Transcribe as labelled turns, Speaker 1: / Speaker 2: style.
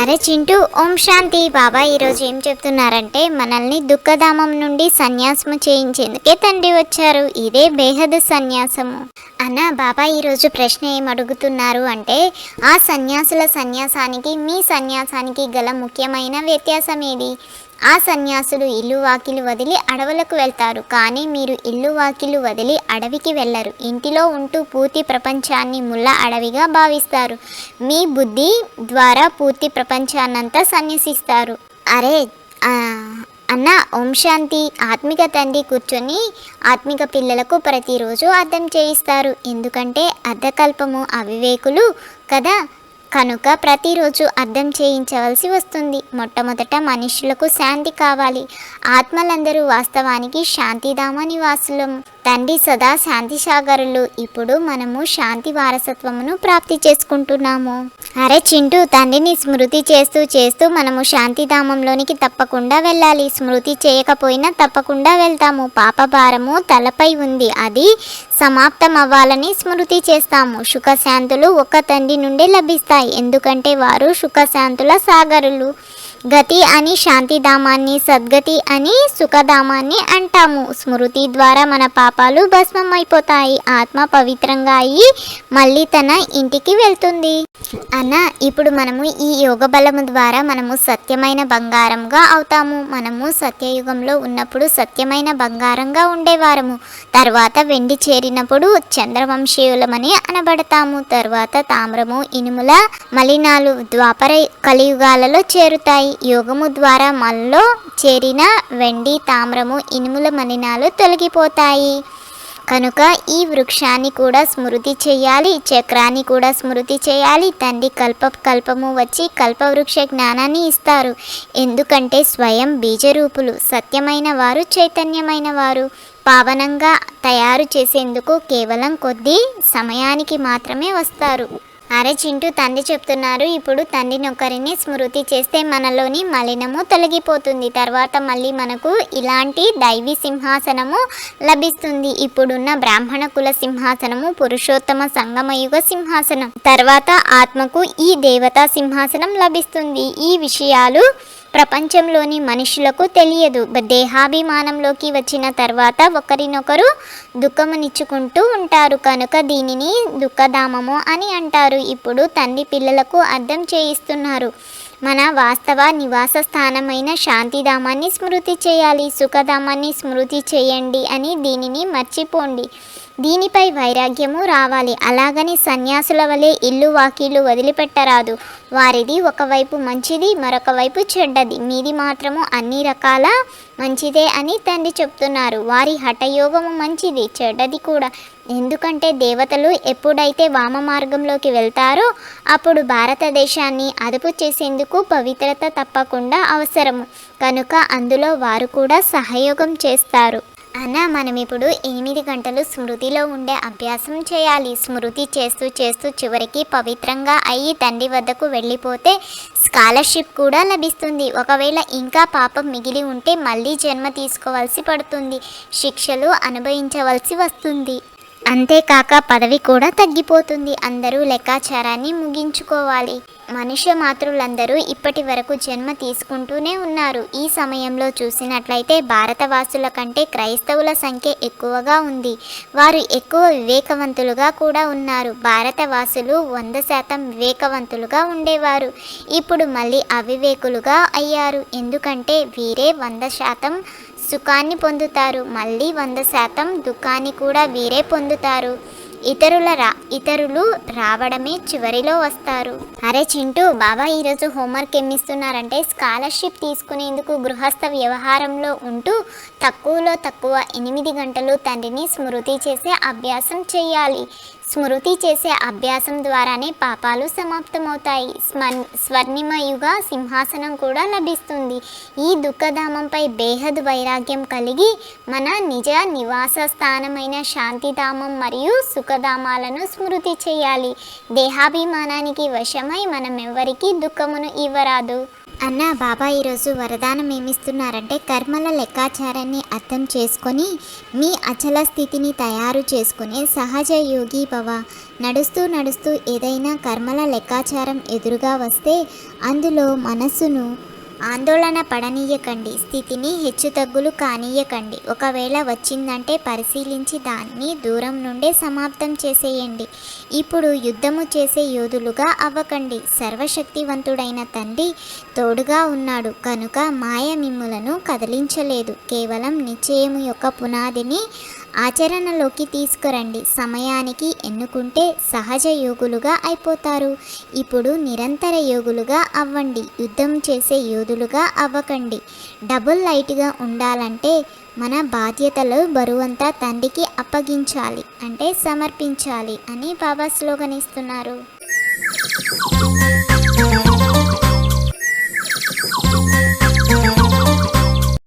Speaker 1: అరే చింటూ ఓం శాంతి. బాబా ఈరోజు ఏం చెప్తున్నారంటే మనల్ని దుఃఖధామం నుండి సన్యాసము చేయించేందుకే తండ్రి వచ్చారు. ఇదే బేహద్ సన్యాసము. అన్న బాబా ఈరోజు ప్రశ్న ఏం అడుగుతున్నారు అంటే ఆ సన్యాసుల సన్యాసానికి మీ సన్యాసానికి గల ముఖ్యమైన వ్యత్యాసం ఏది ఆ సన్యాసులు ఇల్లు వాకిలు వదిలి అడవులకు వెళ్తారు. కానీ మీరు ఇల్లు వాకిలు వదిలి అడవికి వెళ్ళరు. ఇంటిలో ఉంటూ పూర్తి ప్రపంచాన్ని ముళ్ళ అడవిగా భావిస్తారు. మీ బుద్ధి ద్వారా పూర్తి ప్రపంచాన్నంతా సన్యసిస్తారు. అరే అన్న ఓం శాంతి. ఆత్మిక తండ్రి కూర్చొని ఆత్మిక పిల్లలకు ప్రతిరోజు అర్థం చేయిస్తారు. ఎందుకంటే అర్ధకల్పము అవివేకులు కదా. కనుక ప్రతిరోజు అర్థం చేయించవలసి వస్తుంది. మొట్టమొదట మనుషులకు శాంతి కావాలి. ఆత్మలందరూ వాస్తవానికి శాంతిధామ నివాసులం. తండ్రి సదా శాంతి సాగరులు. ఇప్పుడు మనము శాంతి వారసత్వమును ప్రాప్తి చేసుకుంటున్నాము. అరే చింటూ తండ్రిని స్మృతి చేస్తూ చేస్తూ మనము శాంతిధామంలోనికి తప్పకుండా వెళ్ళాలి. స్మృతి చేయకపోయినా తప్పకుండా వెళ్తాము. పాప భారము తలపై ఉంది. అది సమాప్తం అవ్వాలని స్మృతి చేస్తాము. సుఖశాంతులు ఒక్క తండ్రి నుండే లభిస్తాయి. ఎందుకంటే వారు సుఖశాంతుల సాగరులు. గతి అని శాంతిధామాన్ని సద్గతి అని సుఖధామాన్ని అంటాము. స్మృతి ద్వారా మన పాపాలు భస్మం అయిపోతాయి ఆత్మ పవిత్రంగా అయ్యి మళ్ళీ తన ఇంటికి వెళ్తుంది. అన్న ఇప్పుడు మనము ఈ యోగ బలము ద్వారా మనము సత్యమైన బంగారంగా అవుతాము. మనము సత్యయుగంలో ఉన్నప్పుడు సత్యమైన బంగారంగా ఉండేవారము. తర్వాత వెండి చేరినప్పుడు చంద్రవంశీయులమని అనబడతాము. తర్వాత తామ్రము ఇనుముల మలినాలు ద్వాపర కలియుగాలలో చేరుతాయి. యోగము ద్వారా మనలో చేరిన వెండి తామ్రము ఇనుముల మలినాలు తొలగిపోతాయి. కనుక ఈ వృక్షాన్ని కూడా స్మృతి చేయాలి చక్రాన్ని కూడా స్మృతి చేయాలి. తండ్రి కల్ప కల్పము వచ్చి కల్పవృక్ష జ్ఞానాన్ని ఇస్తారు. ఎందుకంటే స్వయం బీజరూపులు సత్యమైన వారు చైతన్యమైన వారు. పావనంగా తయారు చేసేందుకు కేవలం కొద్ది సమయానికి మాత్రమే వస్తారు. అరే చింటూ తండ్రి చెప్తున్నారు. ఇప్పుడు తండ్రిని ఒకరిని స్మృతి చేస్తే మనలోని మలినము తొలగిపోతుంది. తర్వాత మళ్ళీ మనకు ఇలాంటి దైవీ సింహాసనము లభిస్తుంది. ఇప్పుడున్న బ్రాహ్మణ కుల సింహాసనము పురుషోత్తమ సంగమయుగ సింహాసనం. తర్వాత ఆత్మకు ఈ దేవతా సింహాసనం లభిస్తుంది. ఈ విషయాలు ప్రపంచంలోని మనుషులకు తెలియదు. దేహాభిమానంలోకి వచ్చిన తర్వాత ఒకరినొకరు దుఃఖమునిచ్చుకుంటూ ఉంటారు. కనుక దీనిని దుఃఖధామము అని అంటారు. ఇప్పుడు తండ్రి పిల్లలకు అర్థం చేయిస్తున్నారు. మన వాస్తవ నివాస స్థానమైన శాంతిధామాన్ని స్మృతి చేయాలి. సుఖధామాన్ని స్మృతి చేయండి అని దీనిని మర్చిపోండి. దీనిపై వైరాగ్యము రావాలి. అలాగని సన్యాసుల వలె ఇల్లు వాకిళ్ళు వదిలిపెట్టరాదు. వారిది ఒకవైపు మంచిది మరొక వైపు చెడ్డది. మీది మాత్రము అన్ని రకాల మంచిదే అని తండ్రి చెప్తున్నారు. వారి హఠయోగము మంచిది చెడ్డది కూడా. ఎందుకంటే దేవతలు ఎప్పుడైతే వామ మార్గంలోకి వెళ్తారో అప్పుడు భారతదేశాన్ని అదుపు చేసేందుకు పవిత్రత తప్పకుండా అవసరం కనుక అందులో వారు కూడా సహయోగం చేస్తారు. అన్న మనం ఇప్పుడు ఎనిమిది గంటలు స్మృతిలో ఉండే అభ్యాసం చేయాలి. స్మృతి చేస్తూ చేస్తూ చివరికి పవిత్రంగా అయ్యి తండ్రి వద్దకు వెళ్ళిపోతే స్కాలర్షిప్ కూడా లభిస్తుంది. ఒకవేళ ఇంకా పాపం మిగిలి ఉంటే మళ్ళీ జన్మ తీసుకోవాల్సి పడుతుంది. శిక్షలు అనుభవించవలసి వస్తుంది. అంతేకాక పదవి కూడా తగ్గిపోతుంది. అందరూ లెక్కాచారాన్ని ముగించుకోవాలి. మనుష్య మాతృలందరూ ఇప్పటి వరకు జన్మ తీసుకుంటూనే ఉన్నారు. ఈ సమయంలో చూసినట్లయితే భారతవాసుల కంటే క్రైస్తవుల సంఖ్య ఎక్కువగా ఉంది. వారు ఎక్కువ వివేకవంతులుగా కూడా ఉన్నారు. భారతవాసులు వంద శాతం వివేకవంతులుగా ఉండేవారు. ఇప్పుడు మళ్ళీ అవివేకులుగా అయ్యారు. ఎందుకంటే వీరే వంద శాతం సుఖాన్ని పొందుతారు. మళ్ళీ వంద శాతం దుఃఖాన్ని కూడా వీరే పొందుతారు. ఇతరుల రా ఇతరులు రావడమే చివరిలో వస్తారు. అరే చింటూ బాబా ఈరోజు హోంవర్క్ ఏమిస్తున్నారంటే స్కాలర్షిప్ తీసుకునేందుకు గృహస్థ వ్యవహారంలో ఉంటూ తక్కువలో తక్కువ ఎనిమిది గంటలు తండ్రిని స్మృతి చేసే అభ్యాసం చేయాలి. స్మృతి చేసే అభ్యాసం ద్వారానే పాపాలు సమాప్తమవుతాయి. స్మర్ స్వర్ణిమయుగ సింహాసనం కూడా లభిస్తుంది. ఈ దుఃఖధామంపై బేహద్ వైరాగ్యం కలిగి మన నిజ నివాస స్థానమైన శాంతిధామం మరియు సుఖధామాలను స్మృతి చేయాలి. దేహాభిమానానికి వశమై మనం ఎవరికీ దుఃఖమును ఇవ్వరాదు. అన్న బాబా ఈరోజు వరదానం ఏమిస్తున్నారంటే కర్మల లెక్కాచారాన్ని అర్థం చేసుకొని మీ అచల స్థితిని తయారు చేసుకునే సహజ యోగి భవ నడుస్తూ నడుస్తూ ఏదైనా కర్మల లెక్కాచారం ఎదురుగా వస్తే అందులో మనస్సును ఆందోళన పడనీయకండి. స్థితిని హెచ్చుతగ్గులు కానీయకండి. ఒకవేళ వచ్చిందంటే పరిశీలించి దాన్ని దూరం నుండే సమాప్తం చేసేయండి. ఇప్పుడు యుద్ధము చేసే యోధులుగా అవ్వకండి. సర్వశక్తివంతుడైన తండ్రి తోడుగా ఉన్నాడు. కనుక మాయ మిమ్ములను కదిలించలేదు. కేవలం నిశ్చయము యొక్క పునాదిని ఆచరణలోకి తీసుకురండి. సమయానికి ఎన్నుకుంటే సహజ యోగులుగా అయిపోతారు. ఇప్పుడు నిరంతర యోగులుగా అవ్వండి. యుద్ధం చేసే యోధులుగా అవ్వకండి. డబుల్ లైట్గా ఉండాలంటే మన బాధ్యతలు బరువంతా తండ్రికి అప్పగించాలి. అంటే సమర్పించాలి అని బాబా స్లోగనిస్తున్నారు